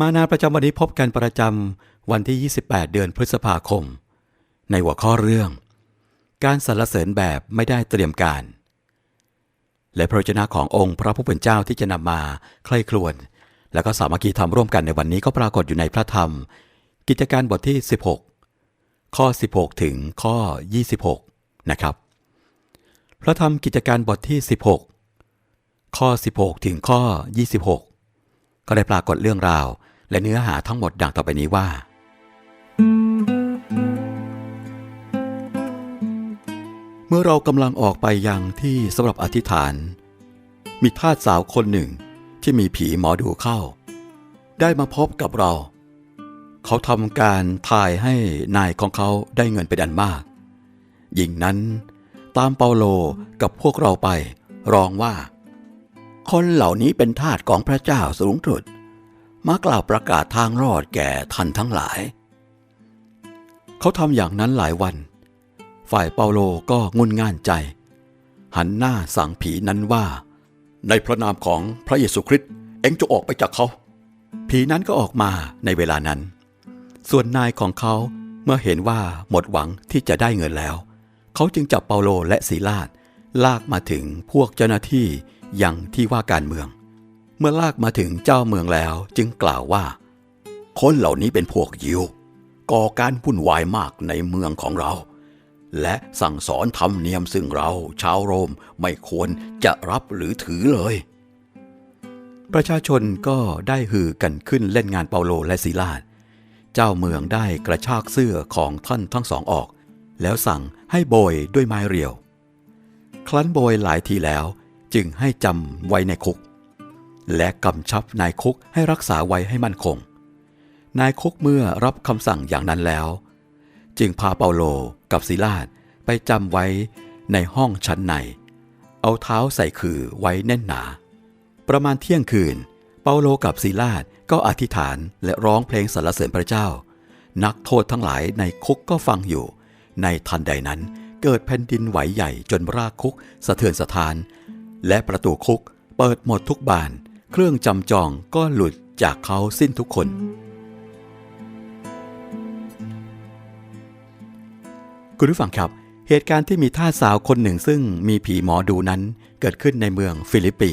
มานาประจำวันนี้พบกันประจำวันที่ 28 เดือนพฤษภาคม ในหัวข้อเรื่อง การสรรเสริญแบบไม่ได้เตรียมการ และพระวจนะขององค์พระผู้เป็นเจ้าที่จะนำมาใคร่ครวญและก็สามัคคีทำร่วมกันในวันนี้ก็ปรากฏอยู่ในพระธรรม กิจการบทที่ 16 ข้อ 16 ถึงข้อ 26 นะครับ พระธรรมกิจการบทที่ 16 ข้อ 16 ถึงข้อ 26 ก็ได้ปรากฏเรื่องราว และเนื้อหาทั้งหมดดังต่อไปนี้ว่า เมื่อเรากำลังออกไปยังที่สำหรับอธิษฐาน มีทาสสาวคนหนึ่งที่มีผีหมอดูเข้า ได้มาพบกับเรา เขาทำการทายให้นายของเขาได้เงินเป็นอันมาก หญิงนั้นตามเปาโลกับพวกเราไปร้องว่า คนเหล่านี้เป็นทาสของพระเจ้าสูงสุดมากล่าวประกาศทางรอดแก่ท่านทั้งหลาย เขาทำอย่างนั้นหลายวัน ฝ่ายเปาโลก็งุนง่านใจ หันหน้าสั่งผีนั้นว่า ในพระนามของพระเยซูคริสต์เอ็งจะออกไปจากเขา ผีนั้นก็ออกมาในเวลานั้น ส่วนนายของเขาเมื่อเห็นว่าหมดหวังที่จะได้เงินแล้ว เขาจึงจับเปาโลและสีลาดลากมาถึงพวกเจ้าหน้าที่ ยังที่ว่าการเมือง เมื่อลากมาถึงเจ้าเมืองแล้วจึงกล่าวว่า คนเหล่านี้เป็นพวกยิว ก่อการวุ่นวายมากในเมืองของเรา และสั่งสอนธรรมเนียมซึ่งเราชาวโรมไม่ควรจะรับหรือถือเลย ประชาชนก็ได้ฮือกันขึ้นเล่นงานเปาโลและซีลาดเจ้าเมืองได้กระชากเสื้อของท่านทั้งสองออก แล้วสั่งให้โบยด้วยไม้เรียวครั้นโบยหลายทีแล้ว จึงให้จำไว้ในคุก และกำชับนายคุกให้รักษาไว้ให้มั่นคง นายคุกเมื่อรับคำสั่งอย่างนั้นแล้ว จึงพาเปาโลกับศิลาดไปจำไว้ในห้องชั้นใน เอาเท้าใส่คือไว้แน่นหนา ประมาณเที่ยงคืน เปาโลกับศิลาดก็อธิษฐานและร้องเพลงสรรเสริญพระเจ้า นักโทษทั้งหลายในคุกก็ฟังอยู่ ในทันใดนั้นเกิดแผ่นดินไหวใหญ่จนรากคุกสะเทือนสะท้าน และประตูคุกเปิดหมดทุกบาน เครื่องจำจองก็หลุดจากเขาสิ้นทุกคน คุณผู้ฟังครับ เหตุการณ์ที่มีท่าสาวคนหนึ่งซึ่งมีผีหมอดูนั้นเกิดขึ้นในเมืองฟิลิปปี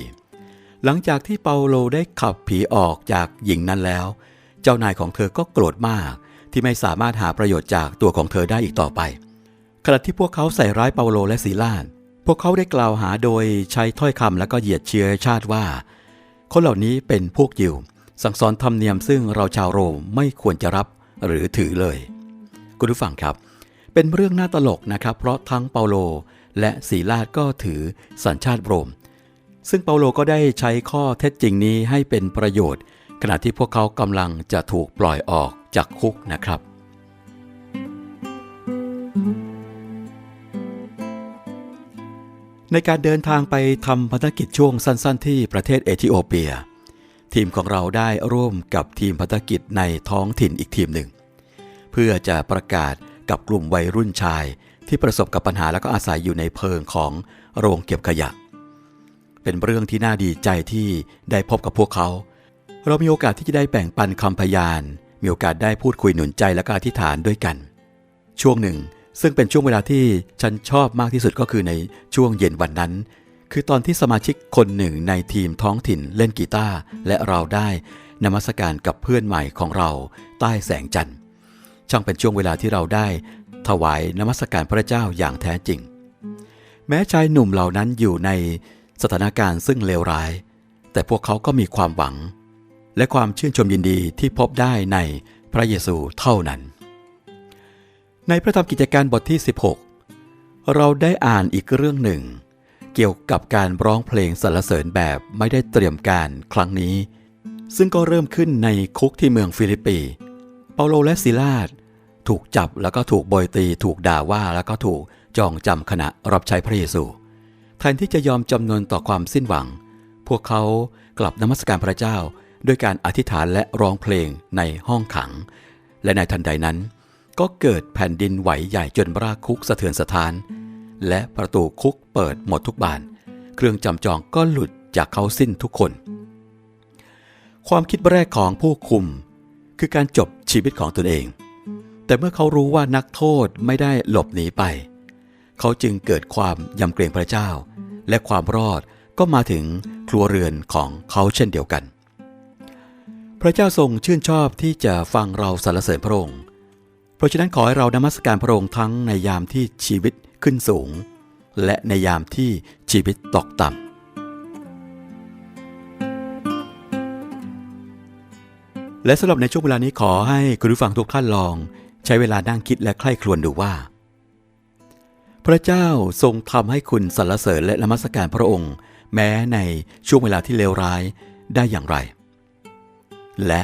หลังจากที่เปาโลได้ขับผีออกจากหญิงนั้นแล้ว เจ้านายของเธอก็โกรธมากที่ไม่สามารถหาประโยชน์จากตัวของเธอได้อีกต่อไป ขณะที่พวกเขาใส่ร้ายเปาโลและซีลาดพ วกเขาได้กล่าวหาโดยใช้ถ้อยคำและก็เหยียดเชื้อชาติว่า คนเหล่านี้เป็นพวกยิว สั่งสอนธรรมเนียมซึ่งเราชาวโรมไม่ควรจะรับหรือถือเลย คุณผู้ฟังครับ เป็นเรื่องน่าตลกนะครับ เพราะทั้งเปาโลและสีลาดก็ถือสัญชาติโรม ซึ่งเปาโลก็ได้ใช้ข้อเท็จจริงนี้ให้เป็นประโยชน์ ขณะที่พวกเขากำลังจะถูกปล่อยออกจากคุกนะครับ ในการเดินทางไปทำภารกิจช่วงสั้น ๆ ที่ประเทศเอธิโอเปีย ทีมของเราได้ร่วมกับทีมภารกิจในท้องถิ่นอีกทีมหนึ่ง เพื่อจะประกาศกับกลุ่มวัยรุ่นชายที่ประสบกับปัญหาและก็อาศัยอยู่ในเพิงของโรงเก็บขยะ เป็นเรื่องที่น่าดีใจที่ได้พบกับพวกเขา เรามีโอกาสที่จะได้แบ่งปันคำพยาน มีโอกาสได้พูดคุยหนุนใจและก็อธิษฐานด้วยกัน ช่วงหนึ่ง ซึ่งเป็นช่วงเวลาที่ฉันชอบมากที่สุดก็คือในช่วงเย็นวันนั้น คือตอนที่สมาชิกคนหนึ่งในทีมท้องถิ่นเล่นกีตาร์และเราได้นมัสการกับเพื่อนใหม่ของเราใต้แสงจันทร์ ช่างเป็นช่วงเวลาที่เราได้ ถวายนมัสการพระเจ้าอย่างแท้จริง แม้ชายหนุ่มเหล่านั้นอยู่ในสถานการณ์ซึ่งเลวร้าย แต่พวกเขาก็มีความหวัง และความชื่นชมยินดีที่พบได้ในพระเยซูเท่านั้น ในพระธรรมกิจการบทที่ 16 เราได้อ่านอีกเรื่องหนึ่ง เกี่ยวกับการร้องเพลงสรรเสริญแบบไม่ได้เตรียมการครั้งนี้ ซึ่งก็เริ่มขึ้นในคุกที่เมืองฟิลิปปี เปาโลและซิลาสถูกจับแล้วก็ถูกโบยตีถูกด่าว่าแล้วก็ถูกจองจำขณะรับใช้พระเยซูแทนที่จะยอมจำนนต่อความสิ้นหวัง พวกเขากลับนมัสการพระเจ้า ด้วยการอธิษฐานและร้องเพลงในห้องขัง และในทันใดนั้น ก็เกิดแผ่นดินไหวใหญ่จนรากคุกสะเทือนสะท้าน และประตูคุกเปิดหมดทุกบาน เครื่องจำจองก็หลุดจากเขาสิ้นทุกคน ความคิดแรกของผู้คุม คือการจบชีวิตของตนเอง แต่เมื่อเขารู้ว่านักโทษไม่ได้หลบหนีไป เขาจึงเกิดความยำเกรงพระเจ้า และความรอดก็มาถึงครัวเรือนของเขาเช่นเดียวกัน พระเจ้าทรงชื่นชอบที่จะฟังเราสรรเสริญพระองค์ เพราะฉะนั้นขอให้เรานมัสการพระองค์ทั้งในยามที่ชีวิตขึ้นสูง และในยามที่ชีวิตตกต่ำและสำหรับในช่วงเวลานี้ขอให้คุณผู้ฟังทุกท่านลอง ใช้เวลานั่งคิดและใคร่ครวญดูว่า พระเจ้าทรงทำให้คุณสรรเสริญและนมัสการพระองค์ แม้ในช่วงเวลาที่เลวร้ายได้อย่างไร และ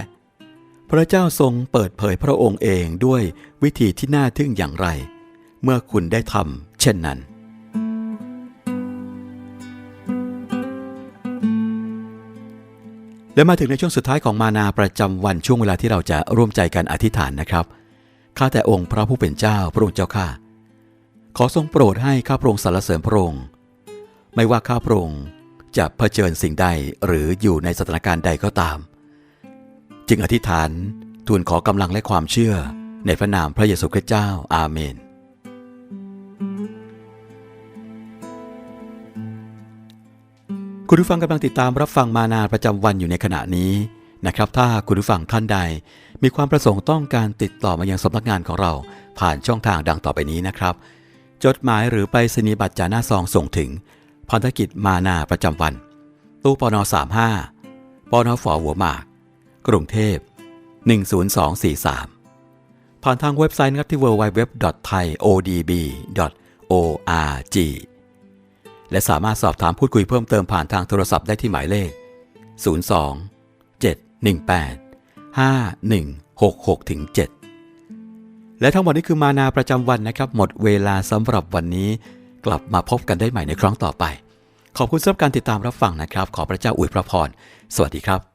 พระเจ้าทรงเปิดเผยพระองค์เองด้วยวิธีที่น่าทึ่งอย่างไร เมื่อคุณได้ทำเช่นนั้น และมาถึงในช่วงสุดท้ายของมานาประจำวันช่วงเวลาที่เราจะร่วมใจกันอธิษฐานนะครับข้าแต่องค์พระผู้เป็นเจ้าพระองค์เจ้าข้าขอทรงโปรดให้ข้าพระองค์สรรเสริญพระองค์ไม่ว่าข้าพระองค์จะเผชิญสิ่งใดหรืออยู่ในสถานการณ์ใดก็ตาม จึงอธิษฐานทูลขอกำลังและความเชื่อในพระนามพระเยซูคริสต์เจ้าอาเมน คุณผู้ฟังกำลังติดตามรับฟังมานาประจำวันอยู่ในขณะนี้นะครับ ถ้าคุณผู้ฟังท่านใด มีความประสงค์ต้องการติดต่อมายังสำนักงานของเรา ผ่านช่องทางดังต่อไปนี้นะครับ จดหมายหรือไปสนีบัตรจาหน้าซองส่งถึงพันธกิจมานาประจำวัน ตู้ปน35ปนฝหัวหมาก กรุงเทพ 10243 ผ่านทางเว็บไซต์นะครับที่ www.thaiodb.org และสามารถสอบถามพูดคุยเพิ่มเติมผ่านทางโทรศัพท์ได้ที่หมายเลข 02 718 5166ถึง7และทั้งหมดนี้คือมานาประจำวันนะครับ หมดเวลาสำหรับวันนี้ กลับมาพบกันได้ใหม่ในครั้งต่อไป ขอบคุณสำหรับการติดตามรับฟังนะครับ ขอพระเจ้าอวยพระพร สวัสดีครับ